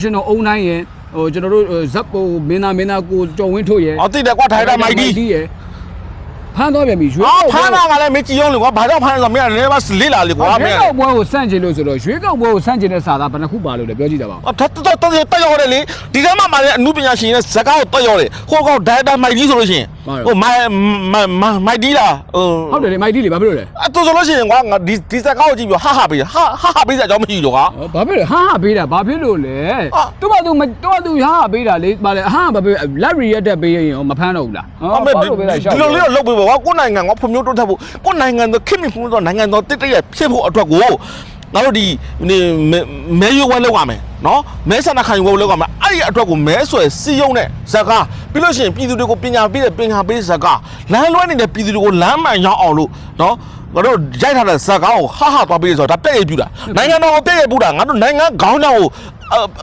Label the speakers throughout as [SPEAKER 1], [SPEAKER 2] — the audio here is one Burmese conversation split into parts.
[SPEAKER 1] ကျွန်တော်အုံတိုင်းရယ်ဟိုကျွန်တော်တို့ဇက်ဟိုမင်းသားမင်းသားကိုကျော်ဝင်းထုတ်ရယ်
[SPEAKER 2] အော်တိတယ်ကွာထိုင်တာမိုက်ဒီ
[SPEAKER 1] ရယ် ဖမ်းတော့ပြန်ပြီရွေး
[SPEAKER 2] အော်ဖမ်းတာကလည်းမကြည့်အောင်လေကွာဘာကြောင့်ဖမ်းလဲဆိုတော့မင်းကလည်းပါလေးလာလေကွာမ
[SPEAKER 1] ရွေး
[SPEAKER 2] င်း
[SPEAKER 1] ကောက်ပွဲကိုစန့်ကျင်လို့ဆိုတော့ရွေးကောက်ပွဲကိုစန့်ကျင်တဲ့စာသားဘယ်နှခုပါလို့လဲပြောကြည့်ကြပါဦး
[SPEAKER 2] အော်တတ်တော့တော့တက်ရောက်တယ်လေဒီကမှမှလည်းအမှုပညာရှင်ရဲ့ဇကာကိုတက်ရောက်တယ်ဟိုကောဒိုင်တာမိုက်ဒီဆိုလို့ရှိရင်ဟိုမိုင်မိုက်ဒီလားဟို
[SPEAKER 1] ဟုတ်တယ်လေမိုက်တီလေဘာဖြစ်လို့လဲ
[SPEAKER 2] အဲ့တော့ဆိုလို့ရှိရင်ကွာငါဒီဒီဇကာကိုကြည့်ပြီးဟာဟာပေးဟာဟာဟာပေးစရာအကြောင်းမရှိလို့ကွာ
[SPEAKER 1] ဘာဖြစ်လဲဟာဟာပေးတာဘာဖြစ်လို့လဲ
[SPEAKER 2] အာ
[SPEAKER 1] သူ့ဘာသူမတော့သူဟာဟာပေးတာလေဘာလဲဟာဘာပေးလက်ရီရက်တက်ပေးရင်ရောမဖမ်းတော့ဘူးလား
[SPEAKER 2] အမေဒီလိုလေးတော့လုပ်ပေးပါကွာကိုနိုင်ငံကဖွံ့ဖြိုးတိုးတက်ဖို့ကိုနိုင်ငံတော့ခင်မဖွံ့တော့နိုင်ငံတော်တစ်တရက်ဖြစ်ဖို့အတွက်ကိုငါတို့ဒီမဲရွေးဝဲလောက်ရမယ်နော်မဲဆန္ဒခံယူဝဲလောက်ရမယ်အဲ့ဒီအတွက်ကိုမဲဆွဲစီယုံတဲ့ဇကာပြီးလို့ရှိရင်ပြည်သူတွေကိုပညာပေးတဲ့ပညာပေးဇကာလမ်းလွှဲနေတဲ့ပြည်သူတွေကိုလမ်းမှန်ရောက်အောင်လို့နော်ငါတို့ရိုက်ထားတဲ့ဇကာကိုဟာဟာသွားပေးဆိုတော့ဒါပြည့်ရပြူတာနိုင်ငံတော်ကိုပြည့်ရပြူတာငါတို့နိုင်ငံခေါင်းဆောင်ကို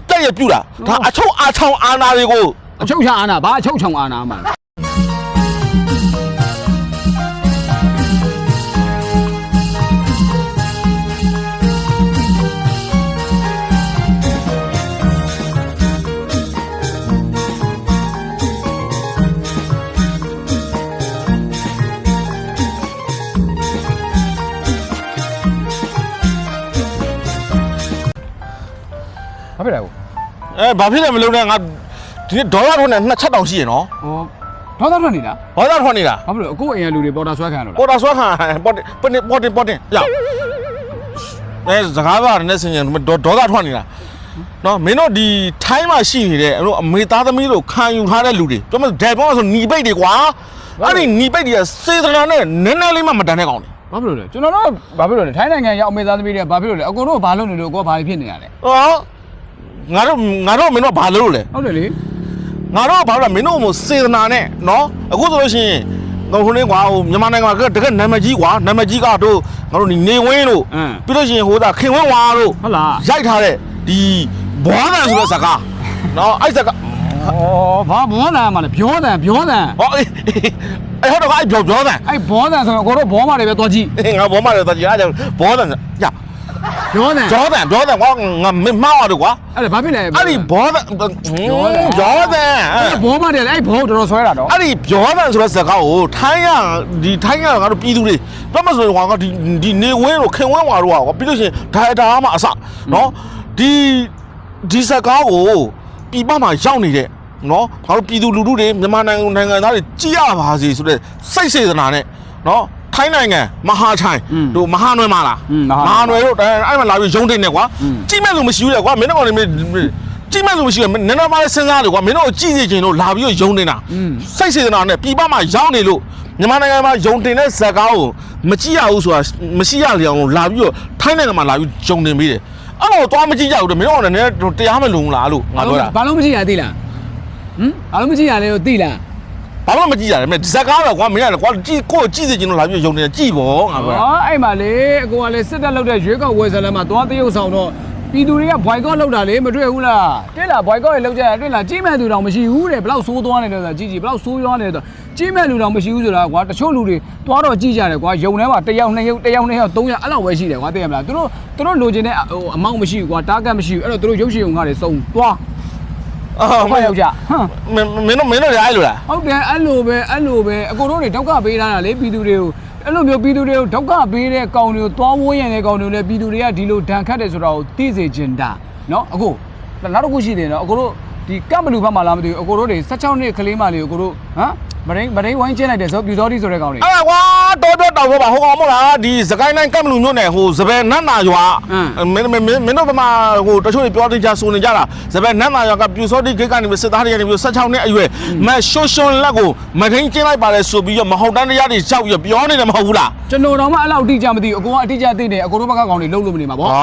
[SPEAKER 2] ပြည့်ရပြူတာဒါအချုပ်အားချောင်းအာဏာတွေကို
[SPEAKER 1] အချုပ်ချအာနာဘာအချုပ်ချောင်အာနာမှာ ဘာဖြစ်လဲကို
[SPEAKER 2] အဲဘာဖြစ်လဲမလို့နဲ့ငါဒီနေ့ဒေါ်လာထုံးနဲ့နှစ်ချက်တောင်ရှိရနော်
[SPEAKER 1] ဟောတော့တော့ထွက်နေတာ
[SPEAKER 2] ဒေါ်လာထွန်းနေတာ
[SPEAKER 1] ဘာဖြစ်လို့အခုအိမ်ကလူတွေပေါ်တာဆွဲခံရလို့လား
[SPEAKER 2] ပေါ်တာဆွဲခံပေါ်တင်ပေါ်တင်ပေါ်တင်ပေါ်တင်ရအဲစကားပါနဲ့ဆင်ញံဒေါ်ဒေါ်လာထွန်းနေတာနော်မင်းတို့ဒီထိုင်းမှာရှိနေတဲ့အဲ့လိုအမေသားသမီးတို့ခံယူထားတဲ့လူတွေကျွန်တော်ဒယ်ပေါ်ဆိုညီပိတ်တွေကွာအဲ့ဒီညီပိတ်တွေကစေတနာနဲ့နည်းနည်းလေးမှမတန်တဲ့ကောင်တွေ
[SPEAKER 1] ဘာဖြစ်လို့လဲကျွန်တော်တို့ဘာဖြစ်လို့လဲထိုင်းနိုင်ငံရောက်အမေသားသမီးတွေကဘာဖြစ်လို့လဲအကုန်လုံးဘာလုပ်နေလို့ကိုကဘာဖြစ်နေရလဲ
[SPEAKER 2] ဟော ငါတို့ငါတို့မင်းတို့ဘာလုပ်လို့လဲ
[SPEAKER 1] ဟုတ်တယ်လေ
[SPEAKER 2] ငါတို့ကဘာလို့လဲမင်းတို့မို့စေတနာနဲ့နော်အခုဆိုလို့ရှိရင်ငါဟိုနေ့ကွာဟိုမြန်မာနိုင်ငံကတကယ်နာမည်ကြီးကွာနာမည်ကြီးကတော့ငါတို့နေဝင်းတို့
[SPEAKER 1] အင်း
[SPEAKER 2] ပြီးလို့ရှိရင်ဟိုဒါခင်ဝင်းဝါတို့
[SPEAKER 1] ဟုတ်လား
[SPEAKER 2] ရိုက်ထားတဲ့ဒီဘွားတန်ဆိုတဲ့ဇာကားနော်အဲ့ဇာကား
[SPEAKER 1] ဩဘာဘောတန်မှာလဲပြောတန်ပြောတန်
[SPEAKER 2] ဟောအေးအဲ့ဟောတော့အဲ့ပြောပြောတန်
[SPEAKER 1] အဲ့ဘောတန်ဆိုတော့ကိုတို့ဘောမာတွေပဲတွားကြည့်
[SPEAKER 2] အေးငါဘောမတယ်တကြီးအဲ့ဘောတန်ရ
[SPEAKER 1] ပြောတန်
[SPEAKER 2] ပြောတန်ပြောတန်ကွာငါမမောက်ရတယ်ကွာ
[SPEAKER 1] အဲ့ဒါဘာဖြစ်လဲ
[SPEAKER 2] အဲ့ဒီဘောတန်ပြောတန်
[SPEAKER 1] အဲ့ဘောမာတွေလည်းအဲ့ဘောတော်တော်ဆွဲတာတော့
[SPEAKER 2] အဲ့ဒီပြောတန်ဆိုတဲ့ဇာကားကိုထိုင်းရဒီထိုင်းရငါတို့ပြည်သူတွေဘာမှဆိုရင်ကွာငါဒီဒီနေဝင်းတို့ခင်ဝင်းဝါတို့ကွာပြီးလို့ရှိရင်ဒါဒါမှအစနော်ဒီဒီဇာကားကိုပြည်ပမှာရောက်နေတဲ့နော်ငါတို့ပြည်သူလူထုတွေမြန်မာနိုင်ငံနိုင်ငံသားတွေကြည်ရပါစေဆိုတဲ့စိတ်စေတနာနဲ့နော် ထိုင်းနိုင်ငံမဟာချိုင်တို့မဟာနွယ်မလားမဟာနွယ်တို့အဲ့အဲ့မှာလာပြီးရုံးတင်နေကွာကြည့်မဲ့လို့မရှိဘူးလေကွာမင်းတို့ကောင်တွေကြည့်မဲ့လို့မရှိဘူးနည်းနည်းပါးလေးစဉ်းစားတယ်ကွာမင်းတို့ကြည့်စီချင်လို့လာပြီးရုံးတင်တာစိတ်စေတနာနဲ့ပြည်ပမှာရောက်နေလို့မြန်မာနိုင်ငံမှာရုံတင်တဲ့ဇက်ကားကိုမကြည့်ရဘူးဆိုတာမရှိရလေအောင်လို့လာပြီးတော့ထိုင်းနိုင်ငံမှာလာပြီးဂျုံတင်ပေးတယ်အဲ့တော့သွားမကြည့်ကြဘူးတဲ့မင်းတို့ကလည်းတရားမလုံဘူးလားလို့ငါပြောတာ
[SPEAKER 1] ဘာလို့မကြည့်ရသေးလားဟမ်ဘာလို့မကြည့်ရလဲသိလား
[SPEAKER 2] ဘာလို့မကြည့်ရလဲမင်းဇက်ကားတော့ကွာမင်းကလည်းကွာကြည့်ကိုကြည့်စီချင်လို့လာပြီးရုံတင်ကြည့်ပေါ့ငါပြောတာ
[SPEAKER 1] ဟောအဲ့မှာလေအကိုကလည်းစစ်တပ်လုပ်တဲ့ရွေးကောက်ဝယ်ဆလမ်းမှာသွားတရုပ်ဆောင်တော့ပြည်သူတွေကဘွိုင်ကော့လုပ်တာလေမတွေ့ဘူးလားတွေ့လားဘွိုင်ကော့တွေလုပ်ကြရတွေ့လားကြီးမဲ့သူတောင်မရှိဘူးတဲ့ဘလောက်ဆိုးသွားနေတယ်ဆိုတာကြီးကြီးဘလောက်ဆိုးရွားနေတယ်ဆိုကြီးမဲ့လူတောင်မရှိဘူးဆိုတာကွာတချို့လူတွေသွားတော့ကြည့်ကြတယ်ကွာယုံထဲမှာတစ်ယောက်နှစ်ယောက်တစ်ယောက်နှစ်ယောက်သုံးယောက်အဲ့လောက်ပဲရှိတယ်ကွာသိရမလားသူတို့သူတို့လိုချင်တဲ့ဟိုအမောင့်မရှိဘူးကွာတားကတ်မရှိဘူးအဲ့တော့သူတို့ရုပ်ရှင်ုံကားတွေစုံသွား
[SPEAKER 2] အော်မ
[SPEAKER 1] ဟုတ်ယောက်ျားဟမ်
[SPEAKER 2] မင်းမင်းတို့မင်းတို့လည်းအဲ့လိုလား
[SPEAKER 1] ဟုတ်တယ်အဲ့လိုပဲအဲ့လိုပဲအကိုတို့တွေဒုက္ခပေးထားတာလေပြည်သူတွေကိုအဲ့လိုမျိုးပြည်သူတွေကိုဒုက္ခပေးတဲ့ကောင်တွေကိုသွားဝိုးရင်တဲ့ကောင်တွေကိုလည်းပြည်သူတွေကဒီလိုဒဏ်ခတ်တယ်ဆိုတာကိုသိစေချင်တာနော်အကိုနောက်တစ်ခုရှိတယ်နော်အကိုတို့ဒီကမ္ဘလူဘက်မှာလာမသိဘူးအကိုတို့တွေ16နှစ်ကလေးမလေးကိုကိုတို့ဟမ်မရင်းမရင်းဝိုင်းချင်းလိုက်တယ်ဆိုပြူစောတိဆိုတဲ့ကောင်တွေ
[SPEAKER 2] အဲ့ဝါ တော်တော်တော်ပြောပါဟိုကောင်မလားဒီစကိုင်းတိုင်းကမ်မလူမျိုးနယ်ဟိုစပယ်နတ်နာရွာ
[SPEAKER 1] အင်း
[SPEAKER 2] မင်းမင်းမင်းတို့ကမှဟိုတချို့တွေပြောနေကြဆိုနေကြတာစပယ်နတ်နာရွာကပြူစောတိဂိတ်ကနေပြီးစစ်သားတွေကနေပြီး16နှစ်အရွယ်မရှွန်းရှွန်းလက်ကိုမထင်းကျင်းလိုက်ပါလေဆိုပြီးတော့မဟုတ်တန်းတရားတွေကြောက်ပြီးတော့ပြောနေတယ်မဟုတ်ဘူးလား
[SPEAKER 1] ကျွန်တော်တော့မှအဲ့လောက်အတိအကျမသိဘူးအကိုကအတိအကျသိတယ်အကိုတို့ဘက်ကကောင်တွေလုံးလို့မနေမှာပေါ့
[SPEAKER 2] အာ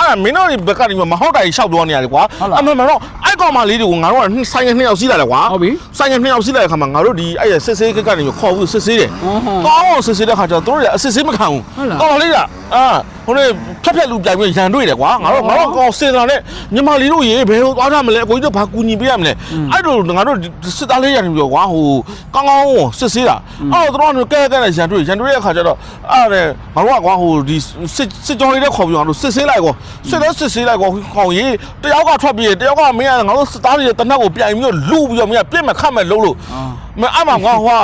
[SPEAKER 2] အဲ့ဒါမင်းတို့ဒီဘက်ကနေမဟုတ်တာကြီးရှောက်ပြောနေရတယ်ကွာ
[SPEAKER 1] ဟုတ်လား
[SPEAKER 2] အမှန်မှန်တော့အဲ့ကောင်မလေးတွေကိုငါတို့ကဆိုင်ငယ်နှစ်ယောက်စီးလာတယ်ကွာ
[SPEAKER 1] ဟုတ်ပြီ
[SPEAKER 2] ဆိုင်ရနှစ်ယောက်စီးလိုက်တဲ့ခါမှာငါတို့ဒီအဲ့ရစစ်ဆေးကိတ်ကနေခေါ်ပြီးစစ်ဆေးတယ်
[SPEAKER 1] ဟောဟော
[SPEAKER 2] ကောင်းအောင်စစ်ဆေးတဲ့ခါကျတော့တို့တွေအစစ်ဆေးမခံဘူး
[SPEAKER 1] ဟုတ်လား
[SPEAKER 2] ကောင်းလေးကအာဟိုနေဖြတ်ဖြတ်လူပြိုင်ပြီးရန်တွေ့တယ်ကွာငါတို့ငါတို့ကောင်းစင်လာနဲ့ညီမလေးတို့ရေဘယ်လိုသွားကြမလဲအကိုကြီးတို့ဘာကူညီပေးရမလဲအဲ့လိုငါတို့စစ်သားလေးရန်ပြီးတော့ကွာဟိုကောင်းကောင်းစစ်ဆေးတာအဲ့တော့တို့ကကဲကဲနဲ့ရန်တွေ့ရန်တွေ့တဲ့ခါကျတော့အဲ့ဒါငါတို့ကကွာဟိုဒီစစ်စစ်ကြောလေးတဲ့ခေါ်ပြီးငါတို့စစ်ဆေးလိုက်ကွာစစ်တော့စစ်ဆေးလိုက်ကွာခေါင်းရေတယောက်ကထွက်ပြေးတယောက်ကမင်းကငါတို့စစ်သားတွေတနက်ကိုပြိုင်ပြီးတော့လူပြီးတော့မင်းကပြစ်မဲ့ခတ်မဲ့လုံးလို့မအမကွာဟို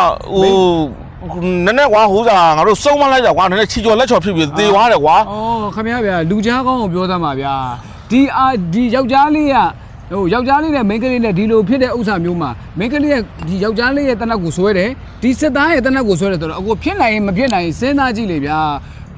[SPEAKER 2] ဟိုနည်းနည်းကွာဟိုးစားငါတို့စုံမလိုက်ကြကွာနည်းနည်းချီကျော်လက်ချော်ဖြစ်ပြီးသေသွားတယ်ကွာ
[SPEAKER 1] အော်ခင်ဗျားဗျာလူကြားကောင်းကိုပြောသမ်းပါဗျာဒီအာဒီယောက်ျားလေးကဟိုယောက်ျားလေးနဲ့မိန်းကလေးနဲ့ဒီလိုဖြစ်တဲ့ဥစ္စာမျိုးမှာမိန်းကလေးရဲ့ဒီယောက်ျားလေးရဲ့တနက်ကိုဆွဲတယ်ဒီစစ်သားရဲ့တနက်ကိုဆွဲတယ်ဆိုတော့အခုဖြစ်နိုင်ရင်မဖြစ်နိုင်ရင်စဉ်းစားကြည့်လေဗျာ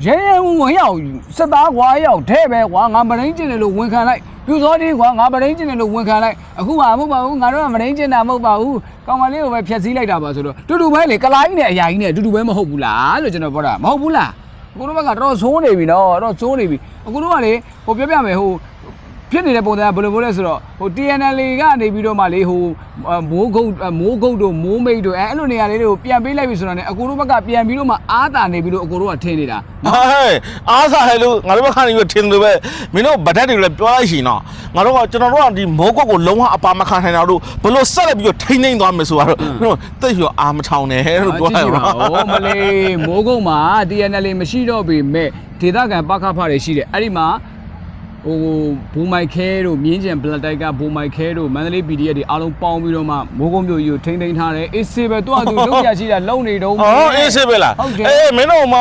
[SPEAKER 1] ရဲရဲဝဝင်ရောက်စစ်သားကွာရောက်တဲ့ပဲကွာငါမရင်းကျင်တယ်လို့ဝန်ခံလိုက်ပြူစောဒီကွာငါမရင်းကျင်တယ်လို့ဝန်ခံလိုက်အခုမှမဟုတ်ပါဘူးငါတို့ကမရင်းကျင်တာမဟုတ်ပါဘူးကောင်မလေးကိုပဲဖျက်ဆီးလိုက်တာပါဆိုတော့တူတူပဲလေကလာကြီးနဲ့အရာကြီးနဲ့အတူတူပဲမဟုတ်ဘူးလားလို့ကျွန်တော်ပြောတာမဟုတ်ဘူးလားအခုတို့ဘက်ကတော့ဇိုးနေပြီနော်တော့ဇိုးနေပြီအခုတို့ကလေဟိုပြောပြမယ်ဟို ဖြစ်နေတဲ့ပုံစံကဘယ်လိုမျိုးလဲဆိုတော့ဟို TNL ကနေပြီးတော့မှလေဟိုမိုးကုတ်မိုးကုတ်တို့မိုးမိတ်တို့အဲအဲ့လိုနေရာလေးတွေကိုပြန်ပေးလိုက်ပြီဆိုတော့ねအခုတို့ဘက်ကပြန်ပြီးတော့မှအားတာနေပြီးတော့အခုတို့ကထင်းနေတာ
[SPEAKER 2] ဟဲ့အားစားဟဲ့လို့ငါတို့ဘက်ကနေပြီးထင်တယ်ပဲမင်းတို့ဗဒတ်တွေလည်းပြောလိုက်ရှင်နော်ငါတို့ကကျွန်တော်တို့ကဒီမိုးကွက်ကိုလုံးဝအပါမခံနိုင်တာတို့ဘလို့ဆက်လက်ပြီးတော့ထိမ့်နေသွားမယ်ဆိုတော့မင်းတို့တိတ်ရောအာမချောင်းနဲ့လို့ပြောလိုက်
[SPEAKER 1] ပါ
[SPEAKER 2] တော့
[SPEAKER 1] ဟိုမလေးမိုးကုတ်မှာ TNL မရှိတော့ပြီမဲ့ဒေသခံပခဖတွေရှိတယ်အဲ့ဒီမှာ ဟိုဘူမိုက်ခဲတို့မြင်းကျန်ဘလက်တိုက်ကဘူမိုက်ခဲတို့မန္တလေး PDF တွေအားလုံးပေါင်းပြီးတော့မှမိုးကုတ်မြို့ကြီးကိုထိန်းသိမ်းထားတယ်အေးစေပဲတွားသူလုပ်ရရှိတာလုံနေတော့
[SPEAKER 2] အော်အေးစေးပဲလား
[SPEAKER 1] ဟုတ်တယ်
[SPEAKER 2] အေးမင်းတို့မ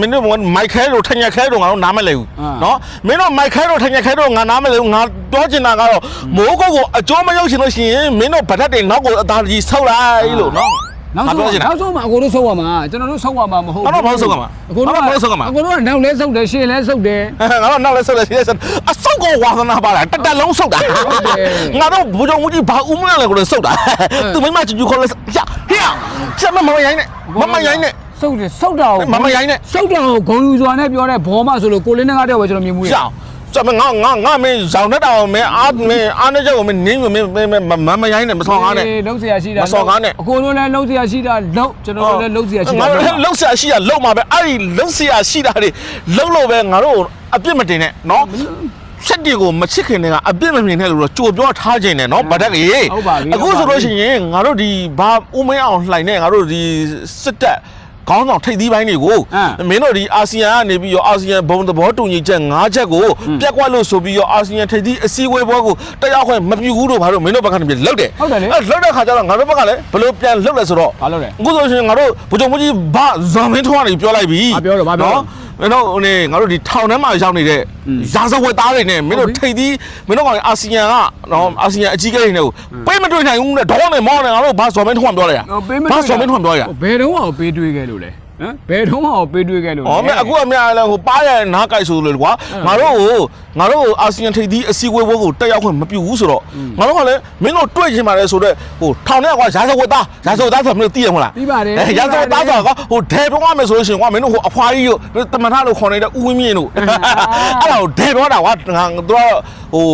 [SPEAKER 2] မင်းတို့မိုက်ခဲတို့ထညာခဲတို့ငါတို့နားမလဲဘူး
[SPEAKER 1] အာ
[SPEAKER 2] နော်မင်းတို့မိုက်ခဲတို့ထညာခဲတို့ငါနားမလဲဘူးငါပြောချင်တာကတော့မိုးကုတ်ကိုအကျိုးမရောက်ချင်လို့ရှိရင်မင်းတို့ဗဒတ်တွေနောက်ကိုအသာကြီးဆောက်လိုက်လို့နော်
[SPEAKER 1] နောက်
[SPEAKER 2] ငါ
[SPEAKER 1] ဆုံး
[SPEAKER 2] ပြောချင်တာ
[SPEAKER 1] နောက်ဆုံးမှာအကိုတို့ဆုတ်ရမှာကျွန်တော်တို့ဆုတ်ရမှာမဟုတ်
[SPEAKER 2] နောက်တော့ဘာလို့ဆုတ်ရမှာ
[SPEAKER 1] အကိုတို့
[SPEAKER 2] နောက်တော့ဘာလို့ဆုတ်ရမှာ
[SPEAKER 1] အကိုတို့ကနောက်လဲဆုတ်တယ်ရှေ့လဲဆုတ်တယ်
[SPEAKER 2] ငါတို့နောက်လဲဆောက်လဲစီးဆက်အဆောက်ကိုဝါသနာပါလားတက်တက်လုံးဆောက်တာ
[SPEAKER 1] ဟုတ်တယ်
[SPEAKER 2] ငါတို့ဘူဂျုံမူကြီးဘာဦးမလဲကိုလည်းဆောက်တာသူမိမချူချူခေါ်လဲရဟေ့ချက်မမရိုင်းနဲ့မမရိုင်းနဲ့
[SPEAKER 1] ဆုတ်တယ်ဆုတ်တာကို
[SPEAKER 2] မမရိုင်းနဲ့
[SPEAKER 1] ဆုတ်တာကိုဂုံယူစွာနဲ့ပြောတဲ့ဘောမဆိုလို့ကိုလင်းနဲ့ငါတယောက်ပဲကျွန်တော်မြင်မှုရ
[SPEAKER 2] ရှောင်း ကျမငါငါငါမင်းဇောင်းနဲ့တောင်မင်းအားမင်းအားနဲ့ကြောက်မင်းနင်းမင်းမမရိုင်းနဲ့မဆောင်ကားနဲ့
[SPEAKER 1] လုံးစရာရှိတာ
[SPEAKER 2] မစော်ကားနဲ့
[SPEAKER 1] အကိုတို့လည်းလုံးစရာရှိတာလုံးကျွန်တော်တို့လည်းလုံးစရာရှိတာ
[SPEAKER 2] ငါတို့လည်းလုံးဆရာရှိရလုံးမှာပဲအဲ့ဒီလုံးဆရာရှိတာတွေလုံးလို့ပဲငါတို့အပြစ်မတင်နဲ့နော်ချက်တီကိုမချစ်ခင်တဲ့ကအပြစ်မမြင်နဲ့လို့တော့ကြိုပြောထားခြင်းနဲ့နော်ဗတ်တက်ကြီး
[SPEAKER 1] ဟုတ်ပါပြီ
[SPEAKER 2] အခုဆိုလို့ရှိရင်ငါတို့ဒီဘာဦးမင်းအောင်လှိုင်နဲ့ငါတို့ဒီစစ်တပ် ခေါင်းဆောင်ထိပ်သီးပိုင်းတွေကို
[SPEAKER 1] အင်း
[SPEAKER 2] မင်းတို့ဒီအာဆီယံကနေပြီးတော့အာဆီယံဘုံသဘောတူညီချက်၅ချက်ကိုပြက်ကွက်လို့ဆိုပြီးတော့အာဆီယံထိပ်သီးအစည်းအဝေးပွဲကိုတက်ရောက်ခွင့်မပြုဘူးလို့ဘာလို့မင်းတို့ဘက်ကနေပြီးလှုပ်တယ်
[SPEAKER 1] ဟုတ်တယ်လေ
[SPEAKER 2] အဲ့လှုပ်တဲ့ခါကျတော့ငါတို့ဘက်ကလည်းဘယ်လိုပြန်လှုပ်လဲဆိုတော့
[SPEAKER 1] ဘာလို့လဲ
[SPEAKER 2] အခုဆိုရှင်ငါတို့ဗိုလ်ချုပ်မကြီးဘာဇွန်မင်းထွန်းကနေပြောလိုက်ပြီ
[SPEAKER 1] ဘာပြောတော့ဘာပြောတော့
[SPEAKER 2] မင်းတို့ဟိုနေငါတို့ဒီထောင်ထဲမှာရောက်နေတဲ့ရာဇဝတ်သားတွေနဲ့မင်းတို့
[SPEAKER 1] ဟုတ်ပြီ
[SPEAKER 2] ထိပ်သီးမင်းတို့ကအာဆီယံကနော်အာဆီယံအကြီးအကဲတွေနဲ့ကိုပေးမတွေ့နိုင်ဘူးနဲ့ဒေါင်းနဲ့မောင်းနဲ့ငါတို့ဘာဇွန်မင်းထွန်းကပြောလိုက်ရ
[SPEAKER 1] ဟိုပေးမ
[SPEAKER 2] ဘာဇွန်မင်းထွန်းကပြောလိုက်ရ
[SPEAKER 1] ဘယ်တော့မှပေးတွေးခဲ့လို့လဲ ဟမ်ဘယ်တော့မှပေးတွေ့ခဲ့လို့
[SPEAKER 2] ဩမအခုအမေလည်းဟိုပါရနားကြိုက်ဆိုလို့ကွာငါတို့ကိုငါတို့ကိုအာဆီယံထိပ်သီးအစည်းအဝေးဘုတ်ကိုတက်ရောက်ခွင့်မပြုဘူးဆိုတော့ငါတို့ကလည်းမင်းတို့တွေ့ချင်ပါတယ်ဆိုတော့ဟိုထောင်ထဲကွာရာဇဝတ်သားရာဇဝတ်သားဆိုမင်းတို့သိရမလား
[SPEAKER 1] သိပါတယ်
[SPEAKER 2] ရာဇဝတ်သားဆိုတော့ဟိုဒဲပြောမယ်ဆိုလို့ရှိရင်ကွာမင်းတို့ဟိုအဖွားကြီးတို့တမန်ထလို့ခေါ်နေတဲ့ဥဝင်းမြင့်တို့အဲ့ဒါကိုဒဲပြောတာကွာငါတို့ကဟို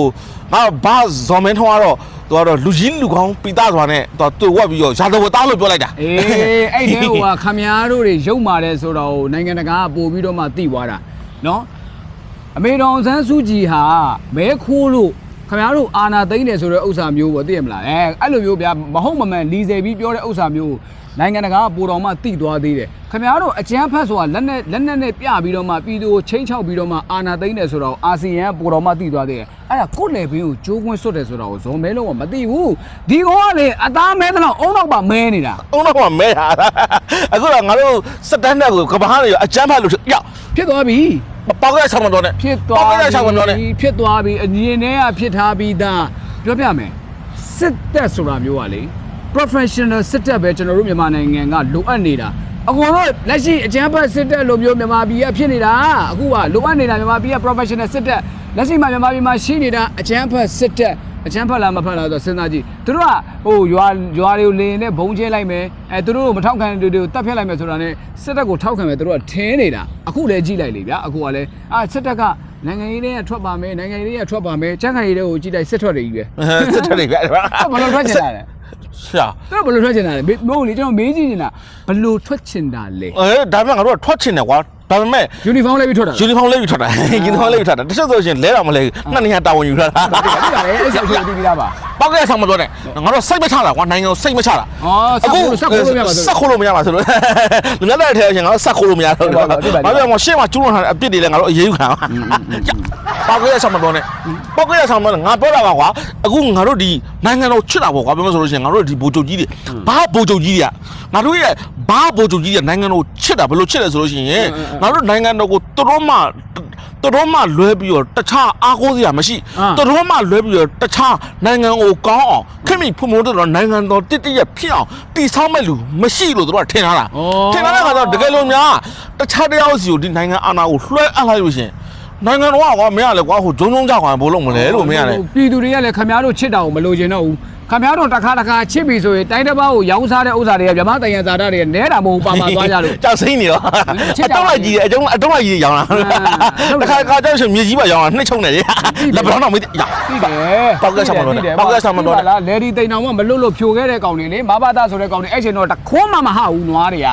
[SPEAKER 2] ငါဘာဇော်မင်းထွန်းကတော့သူကတော့လူကြီးလူကောင်းပိသားစွာနဲ့သူတွေ့ဝက်ပြီးတော့ရာဇဝတ်သားလို့ပြောလိုက်တာ
[SPEAKER 1] အေးအဲ့ဒီဟိုကခမည်းတော်တွေရုပ်မာတယ်ဆိုတော့နိုင်ငံတကာကပို့ပြီးတော့မှသိသွားတာနော်အမေတော်ဆန်းစုကြည်ဟာမဲခိုးလို့ခမည်းတော်အာနာသိမ့်တယ်ဆိုတဲ့ဥစ္စာမျိုးပေါ့သိရမလားအဲအဲ့လိုမျိုးဗျာမဟုတ်မမှန်လီဆယ်ပြီးပြောတဲ့ဥစ္စာမျိုး နိုင်ငံတကာကပို့တော်မှသိသွားသေးတယ်ခမည်းတော်အကြမ်းဖက်ဆိုတာလက်နဲ့လက်နဲ့နဲ့ပြပြီးတော့မှပြည်သူကိုချင်းချောက်ပြီးတော့မှအာနာသိမ့်တယ်ဆိုတော့အာဆီယံကပို့တော်မှသိသွားသေးတယ်အဲ့ဒါကိုယ့်လေဘင်းကိုကျိုးခွင်းစွတ်တယ်ဆိုတော့ဇော်မဲလုံးကမသိဘူးဒီကောင်ကလေအသားမဲတဲ့လောက်အုံတော့ပါမဲနေတာ
[SPEAKER 2] အုံတော့ကမဲတာအခုတော့ငါတို့စတန်ဒတ်ကိုကဘားတွေအကြမ်းဖက်လို့ရောက်
[SPEAKER 1] ဖြစ်သွားပြီ
[SPEAKER 2] ပေါက်ကြတဲ့ဆောင်းမတော်နဲ့
[SPEAKER 1] ဖြစ်သွား
[SPEAKER 2] ပေါက်ကြတဲ့ဆောင်းမတော်နဲ့
[SPEAKER 1] ပြီဖြစ်သွားပြီအရင်တည်းကဖြစ်ထားပြီးသားပြောပြမယ်စစ်တပ်ဆိုတာမျိုးကလေ professional စစ်တပ်ပဲကျွန်တော်တို့မြန်မာနိုင်ငံကလိုအပ်နေတာအကုန်လုံးလက်ရှိအကြမ်းဖက်စစ်တပ်လိုမျိုးမြန်မာပြည်ကဖြစ်နေတာအခုကလိုအပ်နေတာမြန်မာပြည်က professional စစ်တပ်လက်ရှိမှာမြန်မာပြည်မှာရှိနေတာအကြမ်းဖက်စစ်တပ်အချမ်းဖတ်လားမဖတ်လားဆိုတော့စဉ်းစားကြည့်သူတို့ကဟိုရွာရွာတွေကိုလေရင်နဲ့ဘုံကျဲလိုက်မယ်အဲသူတို့ကိုမထောက်ခံတဲ့တွေကိုတတ်ဖြတ်လိုက်မယ်ဆိုတာနဲ့စစ်တပ်ကိုထောက်ခံမယ်သူတို့ကထင်းနေတာအခုလည်းကြည့်လိုက်လေဗျာအခုကလည်းအာစစ်တပ်ကနိုင်ငံရေးတွေကထွက်ပါမယ်နိုင်ငံရေးတွေကထွက်ပါမယ်ချမ်းခံရေးတွေကိုကြည့်လိုက်စစ်ထွက်တွေကြီးပဲ
[SPEAKER 2] စစ်ထွက်တွေဗျာ
[SPEAKER 1] ဘယ်လိုထွက်ချင်တာလဲ
[SPEAKER 2] ဆ ရာ
[SPEAKER 1] တော့ဘယ်လိုထွက်ချင်တာလဲမေးမဟုတ်လေကျွန်တော်မေးကြည့်နေတာဘယ်လိုထွက်ချင်တာလဲ
[SPEAKER 2] အဲဒါပေမဲ့ငါတို့ကထွက်ချင်တယ်ကွာ ဒါပေမဲ့
[SPEAKER 1] ယူနီဖောင်းလေးပြီးထွက်တာ
[SPEAKER 2] ယူနီဖောင်းလေးယူထားတာယူနီဖောင်းလေးယူထားတာတချို့ဆိုရှင်လဲတော့မလဲနှစ်နေရာတာဝန်ယူထားတာ
[SPEAKER 1] ဟုတ်ပါလေအဲ့ဆောက်ချုပ်ပြီးပြီးသားပါ
[SPEAKER 2] ပောက်ကရဆောင်မပြောနဲ့ငါတို့စိတ်မချတာကွာနိုင်ငံကိုစိတ်မချတာ
[SPEAKER 1] ဩဆက်ခိုးဆက်ခိုးလို့ရပါဆို
[SPEAKER 2] ဆက်ခိုးလို့မရပါဆိုလို့လူများတဲ့ထဲရှင်ငါတို့ဆက်ခိုးလို့မရတော့ဘာလို့မရှေ့မှာကျူးလွန်ထားတဲ့အပြစ်တွေလည်းငါတို့အရေးယူခံပါပောက်ကရဆောင်မပြောနဲ့ပောက်ကရဆောင်မပြောနဲ့ငါပြောတာပါကွာအခုငါတို့ဒီနိုင်ငံတော်ချစ်တာပေါ့ကွာပြောမဆိုလို့ရှင်ငါတို့ဒီဘိုလ်ချုပ်ကြီးတွေဘာဘိုလ်ချုပ်ကြီးတွေကငါတို့ရဲ့ဘာဘိုလ်ချုပ်ကြီးတွေနိုင်ငံတော်ချစ်တာဘယ်လိုချစ်လဲဆိုလို့ရှိရင်ငါတို့နိုင်ငံတော်ကိုသူတို့မှသူတို့မှလွဲပြီးတော့တခြားအားကိုးစရာမရှိသူတို့မှလွဲပြီးတော့တခြားနိုင်ငံကိုကောင်းအောင်ခင်မိဖုံမိုးတော့နိုင်ငံတော်တစ်တရက်ဖြစ်အောင်တည်ဆောက်မဲ့လူမရှိလို့တို့ကထင်ထားတာထင်ထားတဲ့ခါကျတော့တကယ်လို့များတခြားတယောက်စီကိုဒီနိုင်ငံအာဏာကိုလွှဲအပ်လိုက်လို့ရှင် နိုင်ငံတော်ကကွာမင်းကလည်းကွာဟိုဂျုံဂျုံကြောက်ကွာဘိုးလုံးမလဲလို့မင်းကလည်း
[SPEAKER 1] ပြည်သူတွေကလည်းခမားတို့ချစ်တာကိုမလိုချင်တော့ဘူးခမားတို့တစ်ခါတစ်ခါချစ်ပြီဆိုရင်တိုင်းတစ်ပါးကိုရောင်းစားတဲ့ဥစ္စာတွေကဗမာတန်ရန်ဇာတာတွေနဲတာမဟုတ်ပါမှာသွားကြလို့
[SPEAKER 2] ကြောက်စိမ့်နေတော့
[SPEAKER 1] ချစ်
[SPEAKER 2] အ
[SPEAKER 1] ကြပါ
[SPEAKER 2] တော့လိုက်ကြီးတယ်အကျုံးအတော့လိုက်ကြီးရောင်းလာ
[SPEAKER 1] ဟုတ်တယ်
[SPEAKER 2] တခါခါကြောက်ရှင်မြေကြီးပါရောင်းလာနှစ်ချုံနေတယ်လက်ပြောင်းတော့မသိရ
[SPEAKER 1] သိတယ်
[SPEAKER 2] ပေါက်ကက်ဆောင်မလို့နဲ့ပေါက်ကက်ဆောင်မလို့နဲ့
[SPEAKER 1] လားလေဒီတိန်အောင်မမလွတ်လို့ဖြိုခဲ့တဲ့ကောင်တွေလေမဘာသာဆိုတဲ့ကောင်တွေအဲ့ချိန်တော့တခွန်းမှမဟဘူးနွားတွေက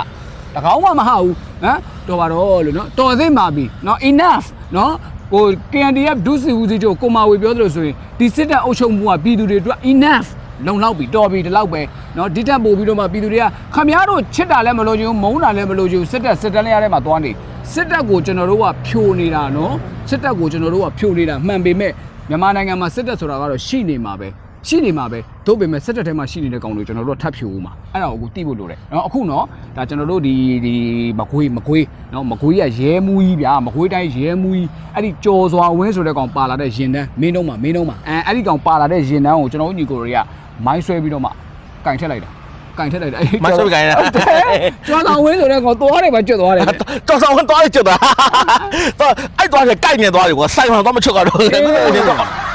[SPEAKER 1] တကောင်မှမဟဘူးဟမ်တော်ပါတော့လို့နော်တော်သိမှာပြီနော် enough နော်ဟို KNDF ဒုစီဦးစီးချုပ်ကိုမာဝေပြောသလိုဆိုရင်ဒီစစ်တပ်အုပ်ချုပ်မှုကပြည်သူတွေအတွက် enough လုံလောက်ပြီတော်ပြီဒီလောက်ပဲเนาะဒီတက်ပို့ပြီးတော့မှပြည်သူတွေကခမရတို့ချစ်တာလည်းမလို့ချင်ဘူးမုန်းတာလည်းမလို့ချင်ဘူးစစ်တပ်စစ်တပ်လည်းရတဲ့မှာသွားနေစစ်တပ်ကိုကျွန်တော်တို့ကဖြိုနေတာเนาะစစ်တပ်ကိုကျွန်တော်တို့ကဖြိုနေတာမှန်ပေမဲ့မြန်မာနိုင်ငံမှာစစ်တပ်ဆိုတာကတော့ရှိနေမှာပဲ ရှိနေမှာပဲတို့ပေမဲ့စက်တက်ထဲမှာရှိနေတဲ့ကောင်တွေကျွန်တော်တို့ထပ်ဖြူဦးမှာအဲ့ဒါကိုတိဖို့လိုတယ်နော်အခုနော်ဒါကျွန်တော်တို့ဒီဒီမကွေးမကွေးနော်မကွေးကရဲမူကြီးဗျာမကွေးတိုင်းရဲမူကြီးအဲ့ဒီကြော်စွာဝင်းဆိုတဲ့ကောင်ပါလာတဲ့ရင်တန်းမင်းတို့မှာမင်းတို့မှာအဲအဲ့ဒီကောင်ပါလာတဲ့ရင်တန်းကိုကျွန်တော်တို့ညီကိုတွေကမိုင်းဆွဲပြီးတော့မှကင်ထက်လိုက်တာကင်ထက်လိုက်တ
[SPEAKER 2] ယ်အဲ့မဆိုးကင်ရကျောင်း
[SPEAKER 1] ဆောင်ဝင်းဆိုတဲ့ကောင်သွားတယ်မှာကျွတ်သွားတယ်
[SPEAKER 2] ကျောင်းဆောင်ဝင်းသွားတယ်ကျွတ်သွားအဲ့သွားတယ်ကိုက်နေသွားတယ်ကွာဆိုင်မှာတော့မချွတ်ကတော့